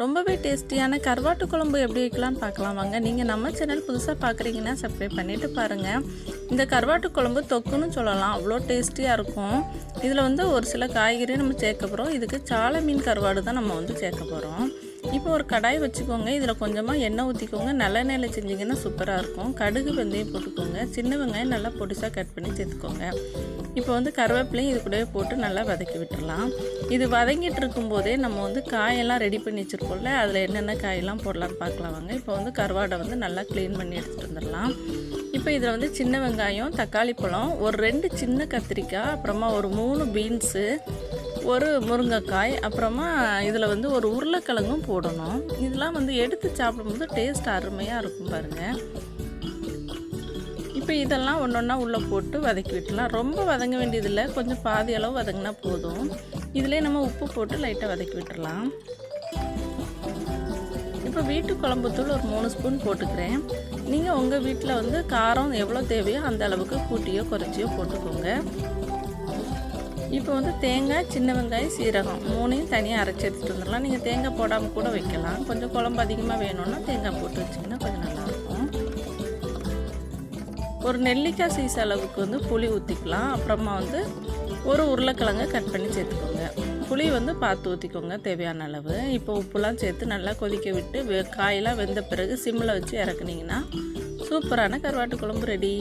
ரொம்பவே டேஸ்டியான கருவாட்டு குழம்பு எப்படி வைக்கலாம்னு பார்க்கலாம் வாங்க. நீங்கள் நம்ம சேனல் புதுசாக பார்க்குறீங்கன்னா சப்ஸ்கிரைப் பண்ணிவிட்டு பாருங்கள் இந்த கருவாட்டு குழம்பு தொக்குன்னு சொல்லலாம். அவ்வளோ டேஸ்டியாக இருக்கும். இதில் வந்து ஒரு சில காய்கறி நம்ம சேர்க்க போகிறோம் இதுக்கு சாலை மீன் கருவாடு தான் நம்ம வந்து சேர்க்க போகிறோம் இப்போ ஒரு கடாய் வச்சுக்கோங்க. இதில் கொஞ்சமாக எண்ணெய் ஊற்றிக்கோங்க நல்லெண்ணெயில் செஞ்சிங்கன்னா சூப்பராக இருக்கும். கடுகு வெந்தயம் போட்டுக்கோங்க. சின்ன வெங்காயம் நல்லா பொடிசாக கட் பண்ணி சேர்த்துக்கோங்க. இப்போ வந்து கருவேப்பிலையும் இது கூடவே போட்டு நல்லா வதக்கி விட்டுடலாம். இது வதங்கிட்டு இருக்கும்போதே நம்ம வந்து காயெல்லாம் ரெடி பண்ணி வச்சுருக்கோம்ல அதில் என்னென்ன காயெல்லாம் போடலான்னு பார்க்கலாம் வாங்க. இப்போ வந்து கருவாடை வந்து நல்லா க்ளீன் பண்ணி எடுத்துகிட்டு வந்துடலாம். இப்போ இதில் வந்து சின்ன வெங்காயம் தக்காளி பழம் ஒரு ரெண்டு சின்ன கத்திரிக்காய் அப்புறமா ஒரு மூணு பீன்ஸு ஒரு முருங்கைக்காய் அப்புறமா இதில் வந்து ஒரு உருளைக்கிழங்கும் போடணும். இதெல்லாம் வந்து எடுத்து சாப்பிடும்போது டேஸ்ட் அருமையாக இருக்கும் பாருங்கள் இப்போ இதெல்லாம் ஒன்று ஒன்றா உள்ளே போட்டு வதக்கி விட்டுலாம் ரொம்ப வதங்க வேண்டியதில்லை. கொஞ்சம் பாதி அளவு வதங்கினா போதும். இதிலே நம்ம உப்பு போட்டு லைட்டாக வதக்கி விட்டுடலாம். இப்போ வீட்டு குழம்புத்தூள் ஒரு மூணு ஸ்பூன் போட்டுக்கிறேன். நீங்கள் உங்கள் வீட்டில் வந்து காரம் எவ்வளோ தேவையோ அந்த அளவுக்கு கூட்டியோ குறைச்சியோ போட்டுக்கோங்க. இப்போ வந்து தேங்காய் சின்ன வெங்காயம் சீரகம் மூணையும் தனியாக அரைச்சி எடுத்துகிட்டு வந்துடலாம். நீங்கள் தேங்காய் போடாமல் கூட வைக்கலாம். கொஞ்சம் குழம்பு அதிகமாக வேணும்னா தேங்காய் போட்டு வச்சிங்கன்னா கொஞ்சம் நல்லாயிருக்கும் ஒரு நெல்லிக்காய் சீஸ் அளவுக்கு வந்து புளி ஊற்றிக்கலாம் அப்புறமா வந்து ஒரு உருளைக்கிழங்க கட் பண்ணி சேர்த்துக்கோங்க. புளி வந்து பார்த்து ஊற்றிக்கோங்க தேவையான அளவு. இப்போ உப்புலாம் சேர்த்து நல்லா கொதிக்க விட்டு வெ காயெல்லாம் வெந்த பிறகு சிம்மில் வச்சு இறக்குனீங்கன்னா சூப்பரான கருவாட்டு குழம்பு ரெடி.